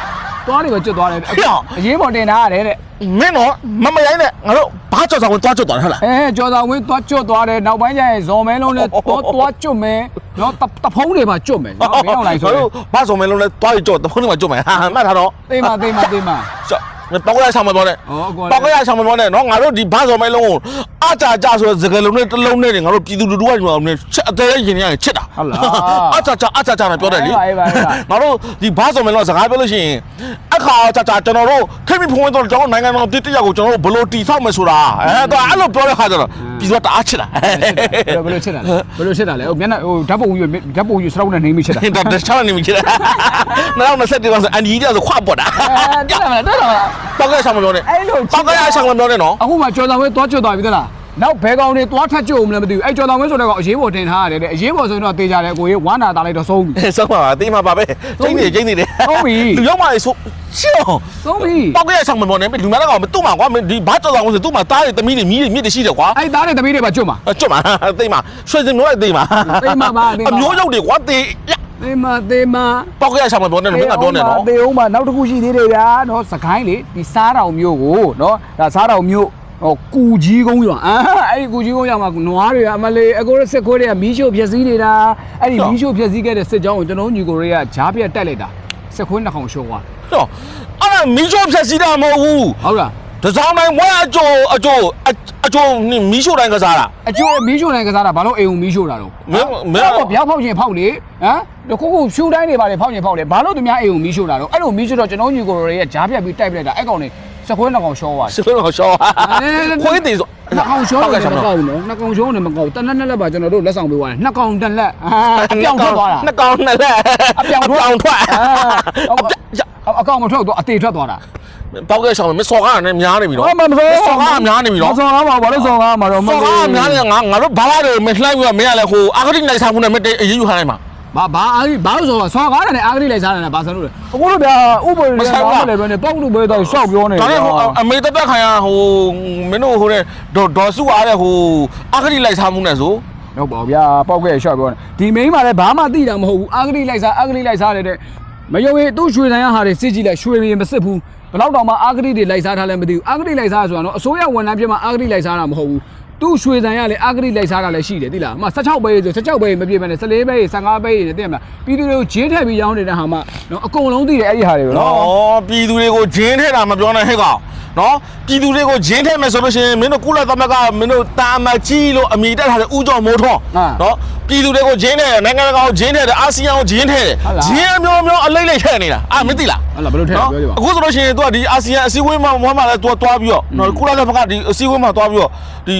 [SPEAKER 1] သွားတယ်ပဲကျွတ်သွားတယ်
[SPEAKER 2] ဟေ့အောင်
[SPEAKER 1] အရေးပေါ်တင်ထားရတယ်တဲ့
[SPEAKER 2] မင်းတော့မမရိုင်းနဲ့ငါတို့ဘာကြောက်ဆောင်ဝင်သွားချွတ်သွားတယ်ဟုတ်လား
[SPEAKER 1] အဲကျော်စွာဝင်းသွားကျွတ်သွားတယ်နောက်ပိုင်းကျရင်ဇော်မဲလုံးနဲ့သွားသွားကျွတ်မယ်နော်တတဖုံးတွေပါကျွတ်မယ်နော်မင်းအောင်လိုက်ဆို
[SPEAKER 2] ငါတို့ဘာဆောင်မဲလုံးလဲသွားရကြောက်တဖုန်းထဲမှာကျွတ်မယ်ဟာမှတ်ထားတော့
[SPEAKER 1] သိမသိမသိမ
[SPEAKER 2] ကြောက်ပေါက်ရဆောင်မပြောနဲ့
[SPEAKER 1] ဩကော
[SPEAKER 2] ပေါက်ကရဆောင်မပြောနဲ့နော်ငါတို့ဒီဘာဆောင်မဲလုံးကိုအကြကြဆိုတဲ့စကလုံးနဲ့တစ်လုံးနဲ့ငါတို့ပြည်သူလူထုကဒီမှာချက်အသေးရင်ရရင်ချစ်တာအကြကြအကြကြနဲ့ပြောတယ်လေ
[SPEAKER 1] အေးပါအေးပါ
[SPEAKER 2] ငါတို့ဒီဘာဆောင်မဲလုံးစကားပြောလို့ရှိရင်အခါကြကြကျွန်တော်တို့ခိမိဖုံးတော့ကျွန်တော်နိုင်ငံတော်တည်တရကိုကျွန်တော်တို့ဘလို့တီဆောက်မယ်ဆိုတာအဲတော့အဲ့လိုပြောတဲ့ခါကျတော့ပြည်သူကတအားချစ်တာ
[SPEAKER 1] ဘယ်လိုချစ်တာလဲဘယ်လိုချစ်တာလဲဟိုမျက်နှာဟိုဓာတ်ပုံကြီးဓာတ်ပုံကြီးစရောက်နဲ့နေမိချစ်တာ
[SPEAKER 2] ဒါတခြားနေမချစ်တာနောက်၂7ပါဆိုအန်ဒီကြီးဆိုခွတ်ပေါ်တာ
[SPEAKER 1] အဲတက်လာမလားတက်လာမလား
[SPEAKER 2] ပေါက်ကရဆောင်မပြောနဲ့
[SPEAKER 1] အဲ့လို
[SPEAKER 2] ပေါက်ကရဆောင်မပြောနဲ့နော်
[SPEAKER 1] အခုမှကျော်စွာဝင်းသွားကျွတ်သွားပြီသလား နောက်ဘဲကောင်တွေသွားထက်ကျွတ်ဦးမလားမသိဘူးအဲ့ကျော်စွာဝင်းဆိုတဲ့ကောင်အရေးပေါ်တင်ထားရတယ်တဲ့အရေးပေါ်ဆိုရင်တော့တေးကြတယ်ကိုကြီးဝမ်းနာတာလိုက်တော့ဆုံးပြီ
[SPEAKER 2] ဆုံးပါပါတိမပါပဲကျင်းနေကျင်းနေတယ်
[SPEAKER 1] ဟုတ်ပြီ
[SPEAKER 2] လူရောက်မှလေဆိုရှင်းအောင်
[SPEAKER 1] ဆုံးပြီ
[SPEAKER 2] ပေါက်ကရဆောင်မပြောနဲ့လူများကတော့မတူမှာကွာဒီဘာကြောက်ဆောင်ဆိုတူမှာတားတွေတမီးတွေမြီးတွေမြစ်တွေရှိတယ်ကွာ
[SPEAKER 1] အဲ့သားတဲ့တပီးတွေပါကျွတ်မှာ
[SPEAKER 2] ကျွတ်မှာသိမှာရွှေစင်မျိုးရဲ့သိမှာ
[SPEAKER 1] သိမှာပါသိမှာ
[SPEAKER 2] အမျိုးရုပ်တွေကွာတေ
[SPEAKER 1] သေမသေမ
[SPEAKER 2] ပေါက်ကရဆောင်မပြောနဲ့မင်းကပြောနေနော်
[SPEAKER 1] သေအောင်ပါနောက်တစ်ခုရှိသေးတယ်ဗျာနော်စကိုင်းလေဒီစားတောင်မျိုးကိုနော်ဒါစားတောင်မျိုး ဟောကူကြီးကုန်းရွာအာအဲ့ဒီကူကြီးကုန်းရွာမှာနွားတွေကအမလေးအကိုရစစ်ခွေးတွေကမီးရှို့ဖျက်ဆီးနေတာအဲ့ဒီမီးရှို့ဖျက်ဆီးခဲ့တဲ့စစ်ကြောင်းကိုကျွန်တော်တို့ညီကိုတွေကဂျားပြတ်တက်လိုက်တာစစ်ခွေးနှစ်ခေါင်ရှို့သွား
[SPEAKER 2] ဟောအဲ့ဒါမီးချိုးဖြက်စီးတာမဟုတ်ဘူး
[SPEAKER 1] ဟုတ်လား
[SPEAKER 2] တစောင်းတိုင်းဝဲအကျိုးအကျိုးအကျိုးမီးရှို့တိုင်းကစားတာ
[SPEAKER 1] အကျိုးမီးရှို့နိုင်ကစားတာဘာလို့အိမ်ုံမီးရှို့တာတော့
[SPEAKER 2] မင်းမင်း
[SPEAKER 1] တော့ဗျားဖောက်ခြင်းဖောက်လေဟမ်တခုခုဖြူတိုင်းတွေပါလေဖောက်ခြင်းဖောက်လေဘာလို့သူများအိမ်ုံမီးရှို့တာတော့အဲ့လိုမီးရှို့တော့ကျွန်တော်ညီကိုတွေကဂျားပြတ်ပြီးတိုက်ပလိုက်တာအဲ့ကောင်တွေ စစ်ခွေးနှစ်ခေါင်ရှောသွားတယ်
[SPEAKER 2] စလို့ရှောခွေးသေးဆို
[SPEAKER 1] နှစ်ကောင်ရှော
[SPEAKER 2] ပေါက်က
[SPEAKER 1] တယ်
[SPEAKER 2] ရဆောင်
[SPEAKER 1] မ
[SPEAKER 2] မ
[SPEAKER 1] ကောက်ဘူးနော်နှစ်ကောင်ရှောနေမကောက်ဘူးတနက်နဲ့လက်ပါကျွန်တော်တို့လက်ဆောင်ပေးသွားတယ်နှစ်ကောင်တက်လက်အာအပြောင်ထွက်သွားတာ
[SPEAKER 2] နှစ်ကောင်နှစ်လက်
[SPEAKER 1] အပြောင်ထွက်
[SPEAKER 2] အပြောင်ထွက်
[SPEAKER 1] အာအကောင်မထွက်တော့အသေးထွက်သွားတာ
[SPEAKER 2] ပေါက်ကရှောင်းမစော်ကားနဲ့များနေပြီနော်
[SPEAKER 1] မမစော
[SPEAKER 2] စော်ကားများနေပြီနော်
[SPEAKER 1] မစော်ကားပါဘာလို့စော်ကားမှာတော့မ
[SPEAKER 2] စော်ကားများနေငါငါတို့ဘာလာတွေမလှိုက်ဘူးမင်းကလည်းဟိုအာဂတိနိုင်ဆောင်မှုနဲ့မတည်းအရေးယူခိုင်းလိုက်မှာ
[SPEAKER 1] ဘာဘာအားကြီးဘာလို့စော်ကားစော်ကားတယ်အာဂရိလိုက်စားတယ်ဘာစလို့လဲအခုတို့ဗျာဥပဒေနဲ့ဘာမှလည်းပဲနဲ့ပေါက်လို့ပဲတော့ရှောက်ပြောနေ
[SPEAKER 2] ဒါနဲ့ဟိုအမေတက်တက်ခိုင်ရဟိုမင်းတို့ဟိုတဲ့ဒေါ်ဒေါ်စုအားတဲ့ဟိုအာဂတိလိုက်စားမှုနဲ့ဆို
[SPEAKER 1] ဟုတ်ပါဗျာပေါက်ခဲ့ရှောက်ပြောနေဒီမိန်းမလည်းဘာမှသိတာမဟုတ်ဘူးအာဂရိလိုက်စားအာဂရိလိုက်စားတယ်တဲ့မယုံရင်သူ့ရွှေဆိုင်ရဟာတွေစစ်ကြည့်လိုက်ရွှေရင်မစစ်ဘူးဘယ်တော့တောင်မှအာဂရိတွေလိုက်စားထားလဲမသိဘူးအာဂရိလိုက်စားဆိုတာတော့အစိုးရဝန်ထမ်းဖြစ်မှအာဂရိလိုက်စားတာမဟုတ်ဘူး သူ့ရွှေဆိုင်ရလေအာဂရိလိုက်စားတာလည်းရှိတယ်သိလားအမ16ပဲဆို16ပဲမပြည့်မနဲ့14ပဲ15ပဲနဲ့သိမလားပြည်သူတွေကိုဂျင်းထည့်ပြီးရောင်းနေတဲ့ဟာမှနော်အကုန်လုံးသိတယ်အဲ့ဒီဟာတွေကိုနော်
[SPEAKER 2] နော်ပြည်သူတွေကိုဂျင်းထဲတာမပြောနဲ့ဟဲ့ကောင်နော်ပြည်သူတွေကိုဂျင်းထဲမယ်ဆိုလို့ရှိရင်မင်းတို့ကုလသမဂ္ဂမင်းတို့တာအမတ်ကြီးလို့အမိတက်ထားတဲ့ဥကြောမိုးထွန်းနော်ပြည်သူတွေကိုဂျင်းထဲနိုင်ငံတကာကိုဂျင်းထဲတယ်အာဆီယံကိုဂျင်းထဲတယ်ဂျင်းအမျိုးမျိုးအလိမ့်လိမ့်ထဲနေတာအာမသိလား
[SPEAKER 1] ဟုတ်လားဘယ်လိုထည့်လဲပြောပြပါ
[SPEAKER 2] အခုဆိုလို့ရှိရင် तू ကဒီအာဆီယံအစည်းအဝေးမှာမွမ်းမှာလဲ तू ကတွားပြီးတော့နော်ကုလသမဂ္ဂဒီအစည်းအဝေးမှာတွားပြီးတော့ဒီ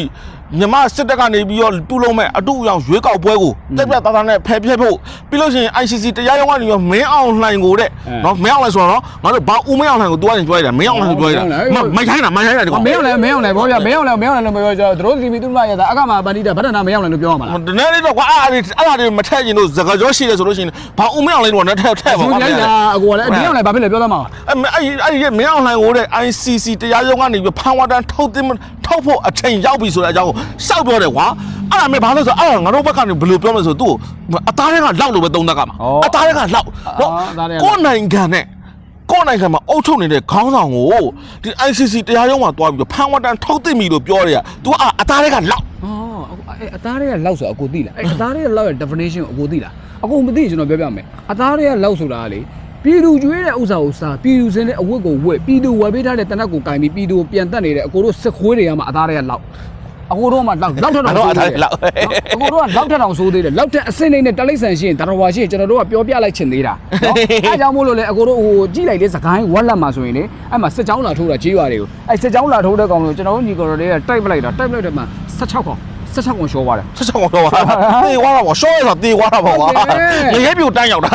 [SPEAKER 2] မြန်မာစစ်တပ်ကနေပြီးတော့တူလုံးမဲ့အတူအယောင်ရွေးကောက်ပွဲကိုတက်ပြတ်သားသားနဲ့ဖယ်ဖျက်ဖို့ပြီးလို့ရှိရင် ICC တရားရုံးကနေပြီးတော့မင်းအောင်လှိုင်ကိုတဲ့နော်မင်းအောင်လှိုင်ဆိုတော့နော်ငါတို့ဘာဦးမင်းအောင်လှိုင်ကို तू ကနေပြောရတာမင်းအောင်လှိုင်ကိုပြောရတာမမိုက်ခိုင်းတာမိုက်ခိုင်းတာဒီကောင်
[SPEAKER 1] မင်းအောင်လဲမင်းအောင်လဲဘောပြမင်းအောင်လဲမင်းအောင်လဲလို့ပြောကြတော့တို့တီဗီသူမရတာအကမှာပန္တိတာဗဒနာမင်းအောင်လဲလို့ပြောရမှာလား
[SPEAKER 2] ဒီနေ့လေးတော့ကွာအဲ့ဒါတွေအဲ့ဒါတွေမထက်ရင်တို့စကားကြောရှိတယ်ဆိုလို့ရှိရင်ဘာဦးမင်းအောင်လှိုင်တော့နဲ့ထက်ထက်ပါ
[SPEAKER 1] သူ
[SPEAKER 2] ကွာ
[SPEAKER 1] ရိုက်တာအကူကလည်းမင်းအောင်လဲဘာဖြစ်လဲပြောသမှာ
[SPEAKER 2] အဲ့အဲ့အဲ့ဒီမင်းအောင်လှိုင်ကိုတဲ့ ICC တရားရုံးကနေပြီးဖန်ဝါတန်ထုတ်သိ ထုတ်ဖို့အချိန်ရောက်ပြီဆိုတဲ့အကြောင်းကိုစောက်ပြောတယ်ကွာအဲ့ဒါမဲ့ဘာလို့ဆိုအဲ့ဒါငါတို့ဘက်ကနေဘယ်လိုပြောမလဲဆိုသူ့ကိုအသားတွေကလောက်လို့ပဲသုံးသပ်ကမှာအသားတွေကလောက်နော်ကိုနိုင်ငံနဲ့ကိုနိုင်ငံမှာအုပ်ချုပ်နေတဲ့ခေါင်းဆောင်ကိုဒီ ICC တရားရုံးမှာတွားပြီးဖန်ဝါတန်ထုတ်သိပြီလို့ပြောရတယ်။ तू အသားတွေကလောက်
[SPEAKER 1] အော်အဲ့အသားတွေကလောက်ဆိုအကူသိလားအဲ့အသားတွေကလောက်ရဲ့ definition ကိုအကူသိလားအကူမသိကျွန်တော်ပြောပြမယ်အသားတွေကလောက်ဆိုတာကလေ ပြည်သူကျွေးတဲ့ဥစ္စာကိုစားပြည်သူစင်းတဲ့အဝတ်ကိုဝတ်ပြည်သူဝယ်ပေးထားတဲ့တနက်ကိုကင်ပြီးပြည်သူကိုပြန်တက်နေတဲ့အကိုတို့စစ်ခွေးတွေကမှအသားတွေကလောက်အကိုတို့မှလောက်လောက်ထက်တော့အကိုတို့ကလောက်ထက်တော့ဆိုးသေးတယ်လောက်ထက်အစင်းနေတဲ့တလိမ့်ဆန်ရှိရင်တတော်ဝါရှိရင်ကျွန်တော်တို့ကပြောပြလိုက်ချင်သေးတာနော်အဲကြောင့်မို့လို့လေအကိုတို့ဟိုကြည့်လိုက်လေစကိုင်းဝက်လက်မှာဆိုရင်လေအဲ့မှာစစ်ကြောင်းလာထိုးတာကြေးရွာတွေကိုအဲ့စစ်ကြောင်းလာထိုးတဲ့ကောင်ကိုကျွန်တော်တို့ညီကိုတို့တွေကတိုက်ပလိုက်တာတိုက်ပလိုက်တဲ့မှာ16ကောင် 16ကောင်ရှောသွားတယ်
[SPEAKER 2] ဆက်ချက်တော့တော့တေးွားတော့ရှော့ရတော့တေးွားတော့ပါကွာငရဲပြူတန်းရောက်တာ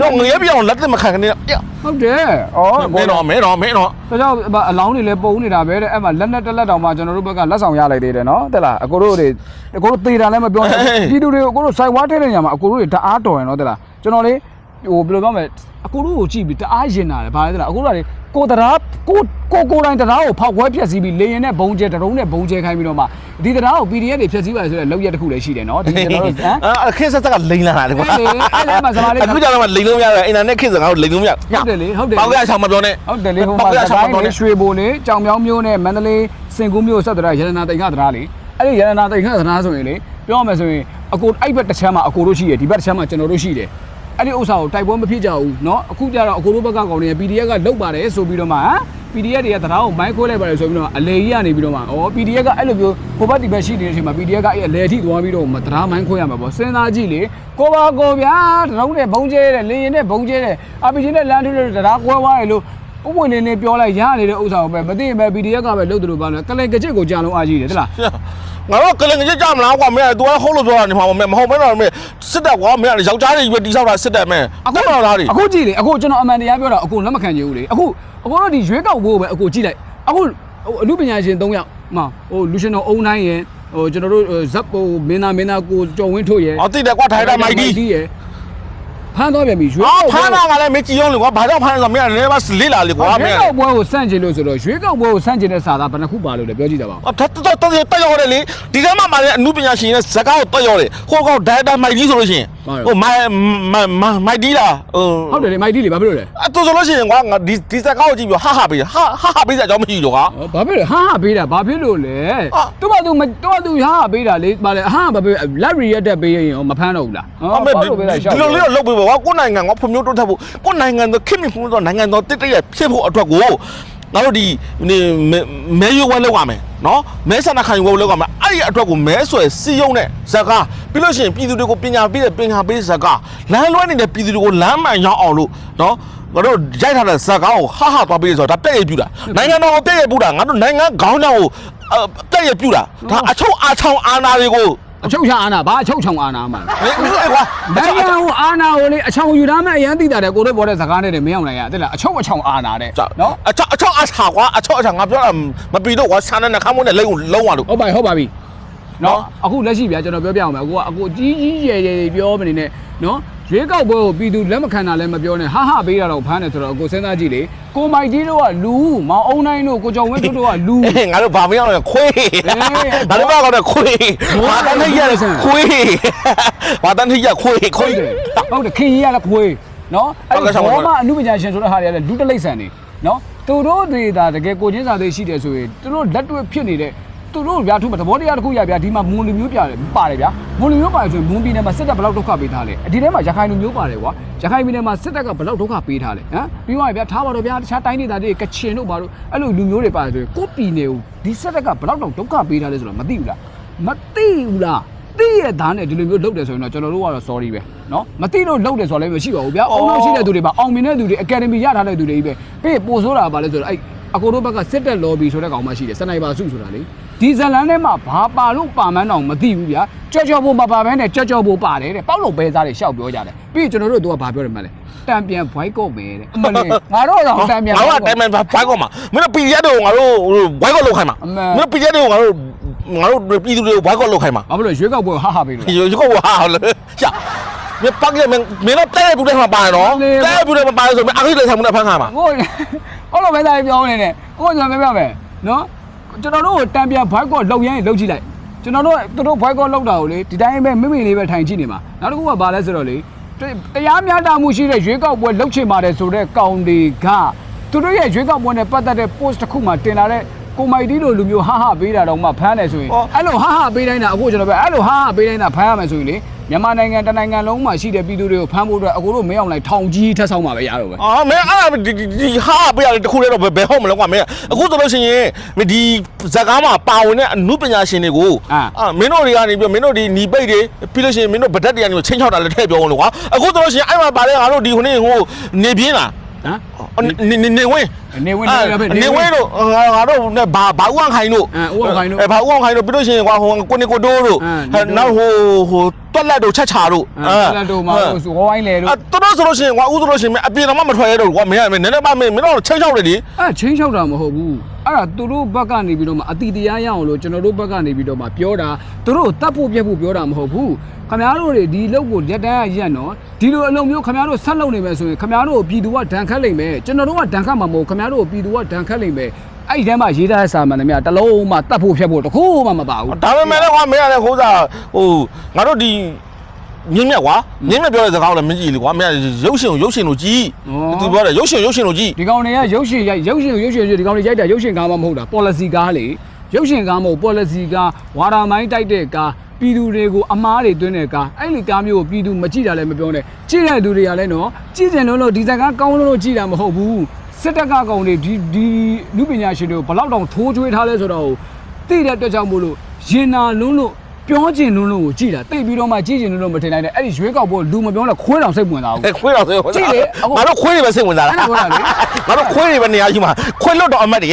[SPEAKER 2] တော့ငရဲပြအောင်လက်သက်မခံကနေ
[SPEAKER 1] ဟုတ်တယ်ဩ
[SPEAKER 2] မင်းတော့မင်းတော့မင်းတော့
[SPEAKER 1] ဒါကြောင့်အလောင်းတွေလည်းပုံနေတာပဲတဲ့အဲ့မှာလက်နဲ့တက်လက်တောင်မှကျွန်တော်တို့ဘက်ကလက်ဆောင်ရလိုက်သေးတယ်နော်တဲ့လားအကိုတို့တွေအကိုတို့သေတာလည်းမပြောနဲ့ပြည်သူတွေကိုအကိုတို့စိုက်ဝါးထဲတဲ့ညမှာအကိုတို့တွေတအားတော်ရယ်နော်တဲ့လားကျွန်တော်လေဟိုဘယ်လိုပြောမလဲအကိုတို့ကိုကြည့်ပြီးတအားရင်နာတယ်ဗါလဲတဲ့လားအကိုတို့ကလေ ကိုတရားကိုကိုကိုတိုင်းတရားကိုဖောက်ခွဲဖျက်ဆီးပြီးလေရင်နဲ့ဘုံကျဲတရုံးနဲ့ဘုံကျဲခိုင်းပြီးတော့မှဒီတရားကို PDF တွေဖျက်ဆီးပါဆိုတဲ့လောက်ရက်တစ်ခုလည်းရှိတယ်နော်ဒီကျွန်တော်တို့ဟမ်
[SPEAKER 2] အခက်ဆက်ဆက်ကလိန်လာတယ်ကွာ
[SPEAKER 1] အဲ့လေအဲ့လေမှာစမားလေး
[SPEAKER 2] အခုကျတော့လိန်လို့မရတယ်အင်တာနက်ခေတ်စကားကိုလိန်လို့မရ
[SPEAKER 1] ဟုတ်တယ်လေဟုတ်တယ်
[SPEAKER 2] ပေါက်ရချောင်းမပြောနဲ့
[SPEAKER 1] ဟုတ်တယ်လေဟို
[SPEAKER 2] ပေါ
[SPEAKER 1] မှာ
[SPEAKER 2] က်ရ
[SPEAKER 1] စ
[SPEAKER 2] ချောင်း
[SPEAKER 1] ကို
[SPEAKER 2] မ
[SPEAKER 1] င်း
[SPEAKER 2] ပြော
[SPEAKER 1] လေ
[SPEAKER 2] နဲ့
[SPEAKER 1] ရွှေဘိုလေကြောင်မြောင်းမျိုးနဲ့မန္တလေးစင်ကူးမျိုးဆက်တရရတနာတိန်ခသနာလေအဲ့ဒီရတနာတိန်ခသနာဆိုရင်လေပြောရမယ်ဆိုရင်အကိုအဲ့ဘက်တစ်ချမ်းမှာအကိုတို့ရှိတယ်ဒီဘက်တစ်ချမ်းမှာကျွန်တော်တို့ရှိတယ် အဲ့ဒီဥစ္စာကိုတိုက်ပွဲမဖြစ်ကြဘူးเนาะအခုကျတော့အကိုတို့ဘက်ကကောင်တွေ PDF ကလုတ်ပါတယ်ဆိုပြီးတော့မှဟမ် PDF တွေကတရားကိုမိုင်းခွဲလိုက်ပါတယ်ဆိုပြီးတော့အလေကြီးကနေပြီးတော့မှဩ PDF ကအဲ့လိုမျိုးဟိုဘက်ဒီဘက်ရှိနေတဲ့အချိန်မှာ PDF ကအဲ့အလေထိသွားပြီးတော့မှတရားမိုင်းခွဲရမှာပေါ့စဉ်းစားကြည့်လေကိုပါကိုဗျာတရုံးနဲ့ဘုံကျဲတဲ့လေရင်နဲ့ဘုံကျဲတဲ့ RPG နဲ့လမ်းထုလို့တရားကွဲသွားတယ်လို့ပုံပွင့်နေနေပြောလိုက်ရနေတဲ့ဥစ္စာကိုပဲမသိရင်ပဲ PDF ကပဲလုတ်တယ်လို့ပါလဲကလင်ကကြစ်ကိုကြာလုံးအားကြီးတယ်တလား
[SPEAKER 2] ငါတို့ကလင်ကြကြမလားကွာမင်းက तू ကဟုတ်လို့ပြောတာနေမှာမဟုတ်မဲတော့မင်းစစ်တပ်ကွာမင်းကယောက်ျားတွေပဲတိဆောက်တာစစ်တပ်မဲအခုတော့လားဒီ
[SPEAKER 1] အခုကြည့်လေအခုကျွန်တော်အမှန်တရားပြောတာအခုလက်မခံချင်ဘူးလေအခုအခုတော့ဒီရွေးကောက်ဖို့ပဲအခုကြည့်လိုက်အခုဟိုအမှုပညာရှင်၃ယောက်မဟိုလူရှင်တော်အုံနိုင်ရယ်ဟိုကျွန်တော်တို့ဇက်ဟိုမင်းသားမင်းသားကိုကျော်ဝင်းထုတ်ရယ်
[SPEAKER 2] အော်တိတယ်ကွာထိုင်တာမိုက်ဒီ
[SPEAKER 1] ရယ် ဖမ်းတော့ပြန်ပြီရွေး
[SPEAKER 2] အော်
[SPEAKER 1] ကောက်
[SPEAKER 2] ဖမ်းတာကလည်းမကြည့်အောင်လေကွာဘာကြောင့်ဖမ်းလဲဆိုတော့မင်းကလည်းပါလေးလာလေကွာမ
[SPEAKER 1] ရွေး
[SPEAKER 2] င်း
[SPEAKER 1] ကောက်ပွဲကိုစန့်ကျင်လို့ဆိုတော့ရွေးကောက်ပွဲကိုစန့်ကျင်တဲ့စာသားဘယ်နှခုပါလို့လဲပြောကြည့်ကြပါဦး
[SPEAKER 2] အထက်တော့တော့တက်ရောက်တယ်လေဒီကမှမှလည်းအမှုပညာရှင်ရဲ့ဇကာကိုတက်ရောက်တယ်ဟိုကောဒိုင်တာမိုက်ဒီဆိုလို့ရှိရင်ဟိုမိုင်မိုက်ဒီလားဟို
[SPEAKER 1] ဟုတ်တယ်လေမိုက်တီလေဘာဖြစ်လို့လဲ
[SPEAKER 2] အဲ့တော့ဆိုလို့ရှိရင်ကွာငါဒီဒီဇကာကိုကြည့်ပြီးဟာဟာပေးဟာဟာဟာပေးစရာအကြောင်းမရှိတော့ကွာ။
[SPEAKER 1] ဘာဖြစ်လဲဟာဟာပေးတာဘာဖြစ်လို့လဲ
[SPEAKER 2] အာ။
[SPEAKER 1] သူ့ဘာသူမသူ့ဘာသူဟာဟာပေးတာလေ။ဘာလဲဟာဘာပေးလက်ရီရက်တက်ပေးရင်ရောမဖမ်းတော့ဘူးလား။
[SPEAKER 2] အမေဒီလိုလေးတော့လုပ်ပေးပါကွာကိုနိုင်ငံကဖွံ့ဖြိုးတိုးတက်ဖို့ကိုနိုင်ငံတော့ခင်မဖွံ့တော့နိုင်ငံတော်တစ်တရဖြစ်ဖို့အတွက်ကိုငါတို့ဒီမဲရွဝဲလောက်ရမယ်နော်မဲဆန္ဒခံယူဖို့လောက်ရမယ်အဲ့ဒီအတွက်ကိုမဲဆွဲစီယုံတဲ့ဇကာပြီးလို့ရှိရင်ပြည်သူတွေကိုပညာပေးတဲ့ပညာပေးဇကာလမ်းလွှဲနေတဲ့ပြည်သူတွေကိုလမ်းမှန်ရောက်အောင်လို့နော်ငါတို့ရိုက်ထားတဲ့ဇကာကိုဟာဟာသွားပေးဆိုတော့ဒါပြည့်ရပြူတာနိုင်ငံတော်ကိုပြည့်ရပြူတာငါတို့နိုင်ငံခေါင်းဆောင်ကိုပြည့်ရပြူတာဒါအချုပ်အချောင်းအာဏာတွေကို
[SPEAKER 1] အချုပ်ချအာနာဘာအချုပ်ချောင်အာနာမှာ
[SPEAKER 2] ဟဲ့ကွာ။
[SPEAKER 1] နိုင်ငံကိုအာနာကိုလေအချောင်ယူထားမဲ့အရန်သိတာတဲ့ကိုတို့ပေါ်တဲ့စကားနဲ့တည်းမင်းအောင်နိုင်ရတဲ့လားအချုပ်အချောင်အာနာတဲ့
[SPEAKER 2] နော်
[SPEAKER 1] နော်
[SPEAKER 2] အချောက်အချောက်အချာကွာအချောက်အချာငါပြောတာမပြီးတော့ကွာဆန်းတဲ့နှခမ်းမုန်းနဲ့လိမ့်ကိုလုံးသွားလို့
[SPEAKER 1] ဟုတ်ပါပြီဟုတ်ပါပြီနော်အခုလက်ရှိဗျာကျွန်တော်ပြောပြအောင်မယ်အခုကအခုကြီးကြီးကျယ်ကျယ်ပြောမနေနဲ့နော် ရွေးကောက်ပွဲကိုပြည်သူလက်မခံတာလည်းမပြောနဲ့ဟာဟာပေးတာတော့ဖမ်းတယ်ဆိုတော့အခုစဉ်းစားကြည့်လေကိုမိုက်ကြီးတို့ကလူမောင်အုံနိုင်တို့ကိုကျော်ဝင်းတို့တို့ကလူ
[SPEAKER 2] အေးငါတို့ဗာမရောက်တော့ခွေး
[SPEAKER 1] အေး
[SPEAKER 2] ငါတို့ကတော့ခွေး
[SPEAKER 1] ဘွား
[SPEAKER 2] ဘာတန်းထိပ်ရခွေးဘာတန်းထိပ်ရခွေးခွေး
[SPEAKER 1] ဟုတ်တယ်ခင်ကြီးရလည်းခွေးနော်အဲ့
[SPEAKER 2] ဟုတ်ကဲ့
[SPEAKER 1] ဒီ
[SPEAKER 2] ဆောင်ပါ
[SPEAKER 1] ဘောမအမှုပညာရှင်ဆိုတဲ့ဟာတွေကလည်းလူတလိမ့်ဆန်နေနော်သူတို့တွေဒါတကယ်ကိုချင်းစာသေးရှိတယ်ဆိုရင်သူတို့လက်တွေ့ဖြစ်နေတဲ့ သူတို့ဗျာသူသဘောတရားတစ်ခုရဗျာဒီမှာမွန်လူမျိုးပြတယ်ပါတယ်ဗျာမွန်လူမျိုးပါတယ်ဆိုရင်မွန်ပြည်နယ်မှာစစ်တပ်ဘယ်လောက်ဒုက္ခပေးထားလဲဒီထဲမှာရခိုင်လူမျိုးပါတယ်ကွာရခိုင်ပြည်နယ်မှာစစ်တပ်ကဘယ်လောက်ဒုက္ခပေးထားလဲဟမ်ပြီးသွားပြီဗျာထားပါတော့ဗျာတခြားတိုင်းဒေသတွေကချင်တို့ပါတော့အဲ့လိုလူမျိုးတွေပါတယ်ဆိုရင်ကိုယ့်ပြည်နယ်ကိုဒီစစ်တပ်ကဘယ်လောက်တော့ဒုက္ခပေးထားလဲဆိုတော့မသိဘူးလားမသိဘူးလားသိရသားနဲ့ဒီလိုမျိုးလုပ်တယ်ဆိုရင်တော့ကျွန်တော်တို့ကတော့ sorry ပဲเนาะမသိလို့လုပ်တယ်ဆိုတော့လည်းမရှိပါဘူးဗျာအောင်လို့ရှိတဲ့သူတွေပါအောင်မြင်တဲ့သူတွေ academy ရထားတဲ့သူတွေကြီးပဲပြီးပို့ဆိုးတာပါလဲဆိုတော့အဲ့အကိုတို့ဘက်ကစစ်တပ် lobby ဆိုတဲ့ကောင်မှရှိတယ်စနိုက်ပါစုဆိုတာလေ ဒီဇလန်ထဲမှာဘာပါလို့ပါမန်းတော့မသိဘူးဗျာကြော့ကြော့ဖို့မပါဘဲနဲ့ကြော့ကြော့ဖို့ပါတယ်တဲ့ပေါက်လို့ပဲစားတွေရှောက်ပြောကြတယ်ပြီးကျွန်တော်တို့ကဘာပြောတယ်မလဲတံပြန် voice ကုတ်မယ်တဲ့အမလေးငါတို့တော့တံပြန်
[SPEAKER 2] ငါတို့ကတိုင်မန်ဘိုက်ကောမှာမင်းတို့ပီရီရက်တွေကိုငါတို့ဘိုက်ကောလောက်ခိုင်းမှာ
[SPEAKER 1] အမှန်
[SPEAKER 2] မင်းတို့ပီရီရက်တွေကိုငါတို့ငါတို့ပြည်သူတွေကိုဘိုက်ကောလောက်ခိုင်းမှာ
[SPEAKER 1] ဘာဖြစ်လို့ရွေးကောက်ပွဲကိုဟာဟာပေးလို့လဲ
[SPEAKER 2] ဒီကောဟာလေရှာမင်းပတ်ရမင်းမင်းတို့တဲ့ပြတဲ့မှာပါနော်
[SPEAKER 1] လေ
[SPEAKER 2] တဲ့ပြတဲ့မှာပါဆိုမင်းအခုလေဆိုင်မှုနဲ့ဖန်ခါမှာ
[SPEAKER 1] ကိုဟုတ်လို့ပဲသားပြောနေတယ်ကိုကျွန်တော်ပြောပြမယ်နော် ကျွန်တော်တို့ကိုတံပြန် voice ကောလောက်ရရင်လောက်ကြည့်လိုက်ကျွန်တော်တို့သူတို့ voice ကောလောက်တာကိုလေဒီတိုင်းပဲမိမိလေးပဲထိုင်ကြည့်နေမှာနောက်တစ်ခုကဘာလဲဆိုတော့လေတရားမျှတမှုရှိတဲ့ရွေးကောက်ပွဲလုပ်ချင်ပါတယ်ဆိုတဲ့ကောင်တွေကသူတို့ရဲ့ရွေးကောက်ပွဲနဲ့ပတ်သက်တဲ့ post တစ်ခုမှတင်လာတဲ့ကိုမိုက်တီလိုလူမျိုးဟာဟာပေးတာတော့မှဖမ်းတယ်ဆိုရင်အဲ့လိုဟာဟာပေးတိုင်းတာအခုကျွန်တော်ပြောအဲ့လိုဟာဟာပေးတိုင်းတာဖမ်းရမယ်ဆိုရင်လေ မြန်မာနိုင်ငံတနိုင်ငံလုံးမှာရှိတဲ့ပြည်သူတွေကိုဖမ်းဖို့အတွက်အခုတို့မင်းအောင်လိုက်ထောင်ကြီးထက်ဆောင်မှာပဲရတော့ပဲ
[SPEAKER 2] အော်မင်းအဲ့ဒီဒီဟာပြရတယ်တခုလေးတော့ဘယ်ဟုတ်မလဲကွာမင်းအခုဆိုလို့ရှိရင်မင်းဒီဇကားမှာပါဝင်တဲ့အမှုပညာရှင်တွေကိုအာမင်းတို့တွေကနေပြီးမင်းတို့ဒီညီပိတ်တွေပြီးလို့ရှိရင်မင်းတို့ဗဒက်တွေကနေချင်းချောက်တာလည်းထည့်ပြောအောင်လို့ကွာအခုဆိုလို့ရှိရင်အဲ့မှာပါတဲ့ငါတို့ဒီခုနေဟိုနေပြင်းလား
[SPEAKER 1] ဟမ်
[SPEAKER 2] နေနေနေဝင်း
[SPEAKER 1] နေဝင်နေရပဲ
[SPEAKER 2] နေဝင်းတို့ငါငါတို့နဲ့ဘာဘာဥအောင်ခိုင်တို့
[SPEAKER 1] အဲဥအောင်ခိုင်တို့
[SPEAKER 2] အဲဘာဥအောင်ခိုင်တို့ပြီးလို့ရှိရင်ကွာဟိုကိုနေကိုတိုးတို့
[SPEAKER 1] အဲ
[SPEAKER 2] နောက်ဟိုဟိုတွက်လက်တို့ချက်ချာတို့
[SPEAKER 1] အဲ့လက်တို့မှာဟိုဝိုင်းလေတို့
[SPEAKER 2] အဲ့တော်တော်ဆိုလို့ရှိရင်ကွာဥဆိုလို့ရှိရင်မင်းအပြင်တော့မထွက်ရတော့ဘူးကွာမင်းကမင်းနည်းနည်းပါမင်းမင်းတော့ချင်းချောက်တယ်လေ
[SPEAKER 1] အဲ့ချင်းချောက်တာမဟုတ်ဘူးအဲ့ဒါသူတို့ဘက်ကနေပြီးတော့မှအတိတရားရအောင်လို့ကျွန်တော်တို့ဘက်ကနေပြီးတော့မှပြောတာသူတို့တတ်ဖို့ပြက်ဖို့ပြောတာမဟုတ်ဘူးခမားတို့တွေဒီလုပ်ကိုလက်တန်းရရက်နော်ဒီလိုအလုံးမျိုးခမားတို့ဆက်လုပ်နေမယ်ဆိုရင်ခမားတို့ပြည်သူကဒဏ်ခတ်လိမ့်မယ်ကျွန်တော်တို့ကဒဏ်ခတ်မှာမဟုတ်ခမားတို့ပြည်သူကဒဏ်ခတ်လိမ့်မယ်အဲ့ဒီထဲမှာရေးထားတဲ့စာမှန်တယ်မြတ်တစ်လုံးမှတတ်ဖို့ဖြတ်ဖို့တခုမှမပါဘူး
[SPEAKER 2] ဒါပေမဲ့လည်းကွာမင်းကလည်းခိုးစားဟိုငါတို့ဒီမြင်းမြတ်ကွာမြင်းမြတ်ပြောတဲ့စကားကိုလည်းမကြည့်လေကွာမင်းကရုပ်ရှင်ကိုရုပ်ရှင်လို့ကြည့်သူပြောတယ်ရုပ်ရှင်ရုပ်ရှင်လို့ကြည့်
[SPEAKER 1] ဒီကောင်တွေကရုပ်ရှင်ရိုက်ရုပ်ရှင်ရုပ်ရှင်ဒီကောင်တွေရိုက်တာရုပ်ရှင်ကားမှမဟုတ်တာ policy ကားလေရုပ်ရှင်ကားမဟုတ် policy ကားဝါရာမိုင်းတိုက်တဲ့ကားပြည်သူတွေကိုအမားတွေတွင်းတဲ့ကားအဲ့ဒီကားမျိုးကိုပြည်သူမကြည့်တာလည်းမပြောနဲ့ကြည့်တဲ့လူတွေကလည်းနော်ကြည့်တယ်လို့လို့ဒီဇာတ်ကားကောင်းလို့လို့ကြည့်တာမဟုတ်ဘူး စစ်တပ်ကကောင်တွေဒီဒီလူပညာရှင်တွေကိုဘလောက်တောင်ထိုးချွေးထားလဲဆိုတော့သိတဲ့အတွက်ကြောင့်မို့လို့ရင်နာလုံးလို့ပြောကျင်လုံးလို့ကိုကြည်တာတိတ်ပြီးတော့မှကြည်ကျင်လုံးလို့မထင်နိုင်တဲ့အဲ့ဒီရွေးကောက်ဖို့လူမပြောနဲ့ခွေးတောင်စိတ်ဝင်တာဘူး
[SPEAKER 2] အဲခွေးတော့စိတ်ဝင်
[SPEAKER 1] ကြည့်လေအခု
[SPEAKER 2] ငါတို့ခွေးတွေပဲစိတ်ဝင်စားတာ
[SPEAKER 1] အဲ့ဒါပြောတာလေ
[SPEAKER 2] ငါတို့ခွေးတွေပဲနေရာရှိမှာခွေးလွတ်တော့အမတ်တွေ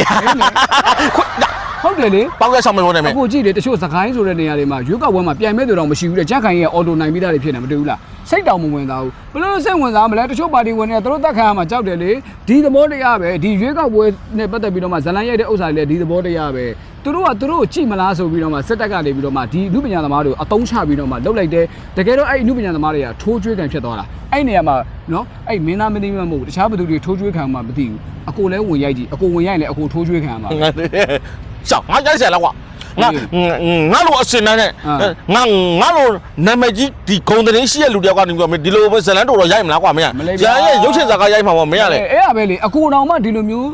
[SPEAKER 2] ခွေး
[SPEAKER 1] ဟုတ်တယ်လေ
[SPEAKER 2] ပေါက်ကဆောင်မလို့နေမယ်
[SPEAKER 1] အခုကြည့်လေတချို့စကိုင်းဆိုတဲ့နေရာတွေမှာရွေးကောက်ပွဲမှာပြိုင်မဲ့သူတော့မရှိဘူးတဲ့ကြက်ခိုင်ရဲ့အော်တိုနိုင်ပြီးသားတွေဖြစ်နေမတွေ့ဘူးလားစိတ်တောင်မဝင်သားဘူးဘယ်လိုစိတ်ဝင်စားမလဲတချို့ပါတီဝင်တွေကသူတို့တက်ခံရမှာကြောက်တယ်လေဒီသဘောတရားပဲဒီရွေးကောက်ပွဲနဲ့ပတ်သက်ပြီးတော့မှဇလန်ရိုက်တဲ့ဥစ္စာတွေလည်းဒီသဘောတရားပဲသူတို့ကသူတို့ကိုကြည့်မလားဆိုပြီးတော့မှစစ်တပ်ကနေပြီးတော့မှဒီလူပညာသမားတွေကိုအတုံးချပြီးတော့မှလှုပ်လိုက်တယ်တကယ်တော့အဲ့ဒီလူပညာသမားတွေကထိုးကျွေးခံဖြစ်သွားတာအဲ့ဒီနေရာမှာနော်အဲ့မင်းသားမင်းသမီးမမဟုတ်ဘူးတခြားဘသူတွေထိုးကျွေးခံမှမသိဘူးအကိုလည်းဝင်ရိုက်ကြည့်အကိုဝင်ရိုက်ရင်လည်းအကိုထိုးကျွေးခံရမှာ
[SPEAKER 2] ငါရှောက်ငါရိုက်ဆယ်လောက်ကွာငါငါလိုအစင်နဲ့ငါငါလိုနာမည်ကြီးဒီဂုံသတင်းရှိတဲ့လူတယောက်ကနေပြီးတော့ဒီလိုပဲဇလန်တော်တော့ရိုက်မလားကွာမင်းကဇလန်ရဲ့ရုပ်ရှင်ဇာတ်ကားရိုက်မှာပေါ့မင်းကလေ
[SPEAKER 1] အဲ့အဲ့ပဲလေအကိုတော်မှဒီလိုမျိုး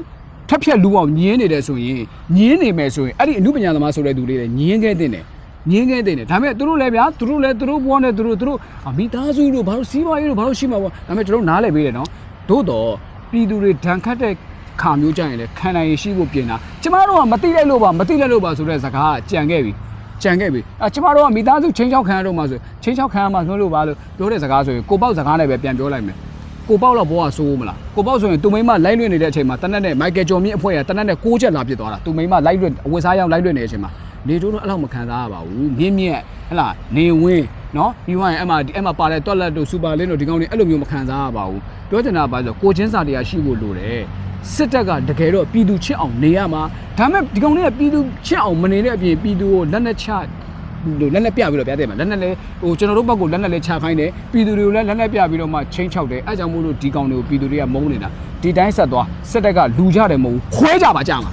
[SPEAKER 1] ထက်ဖြက်လူအောင်ညင်းနေတယ်ဆိုရင်ညင်းနေမယ်ဆိုရင်အဲ့ဒီအမှုပညာသမားဆိုတဲ့သူလေးတွေညင်းခဲ့တဲ့တယ်ညင်းခဲ့တဲ့တယ်ဒါပေမဲ့သူတို့လည်းဗျာသူတို့လည်းသူတို့ဘဝနဲ့သူတို့သူတို့အမိသားစုတို့ဘာလို့စီးပွားရေးတို့ဘာလို့ရှိမှာပေါ့ဒါပေမဲ့ကျွန်တော်နားလည်ပေးတယ်နော်သို့တော့ပြည်သူတွေဒဏ်ခတ်တဲ့ ခါမျိုးကြရင်လည်းခံနိုင်ရရှိဖို့ပြင်တာကျမတို့ကမသိလိုက်လို့ပါမသိလိုက်လို့ပါဆိုတဲ့စကားကကြံခဲ့ပြီကြံခဲ့ပြီအဲကျမတို့ကမိသားစုချင်းချောက်ခံရတော့မှဆိုချင်းချောက်ခံရမှဆိုလို့ပါလို့ပြောတဲ့စကားဆိုရင်ကိုပေါက်စကားနဲ့ပဲပြန်ပြောလိုက်မယ်ကိုပေါက်တော့ဘောကစိုးမလားကိုပေါက်ဆိုရင်သူမိမလိုက်လွင့်နေတဲ့အချိန်မှာတနက်နဲ့မိုက်ကယ်ဂျော်မင်းအဖွဲ့ကတနက်နဲ့6ချက်လာပြစ်သွားတာသူမိမလိုက်လွင့်အဝတ်စားရောက်လိုက်လွင့်နေတဲ့အချိန်မှာနေတိုးတော့အဲ့လောက်မခံစားရပါဘူးမြင့်မြင့်ဟဲ့လားနေဝင်းနော်ပြီးသွားရင်အဲ့မှာဒီအဲ့မှာပါတဲ့တွက်လက်တို့စူပါလင်းတို့ဒီကောင်းတွေအဲ့လိုမျိုးမခံစားရပါဘူးပြောချင်တာကဘာလဲဆိုတော့ကိုချင်းစာတရားရှိဖို့လိုတယ် စစ်တပ်ကတကယ်တော့ပြည်သူချစ်အောင်နေရမှာဒါပေမဲ့ဒီကောင်တွေကပြည်သူချစ်အောင်မနေတဲ့အပြင်ပြည်သူကိုလက်နဲ့ချလို့လက်နဲ့ပြပြီးတော့ပြတဲ့မှာလက်နဲ့လဲဟိုကျွန်တော်တို့ဘက်ကလက်နဲ့လဲချခိုင်းတယ်ပြည်သူတွေကိုလည်းလက်နဲ့ပြပြီးတော့မှချင်းချောက်တယ်အဲကြောင့်မို့လို့ဒီကောင်တွေကိုပြည်သူတွေကမုန်းနေတာဒီတိုင်းဆက်သွားစစ်တပ်ကလူကြတယ်မဟုတ်ဘူးခွဲကြပါကြမှာ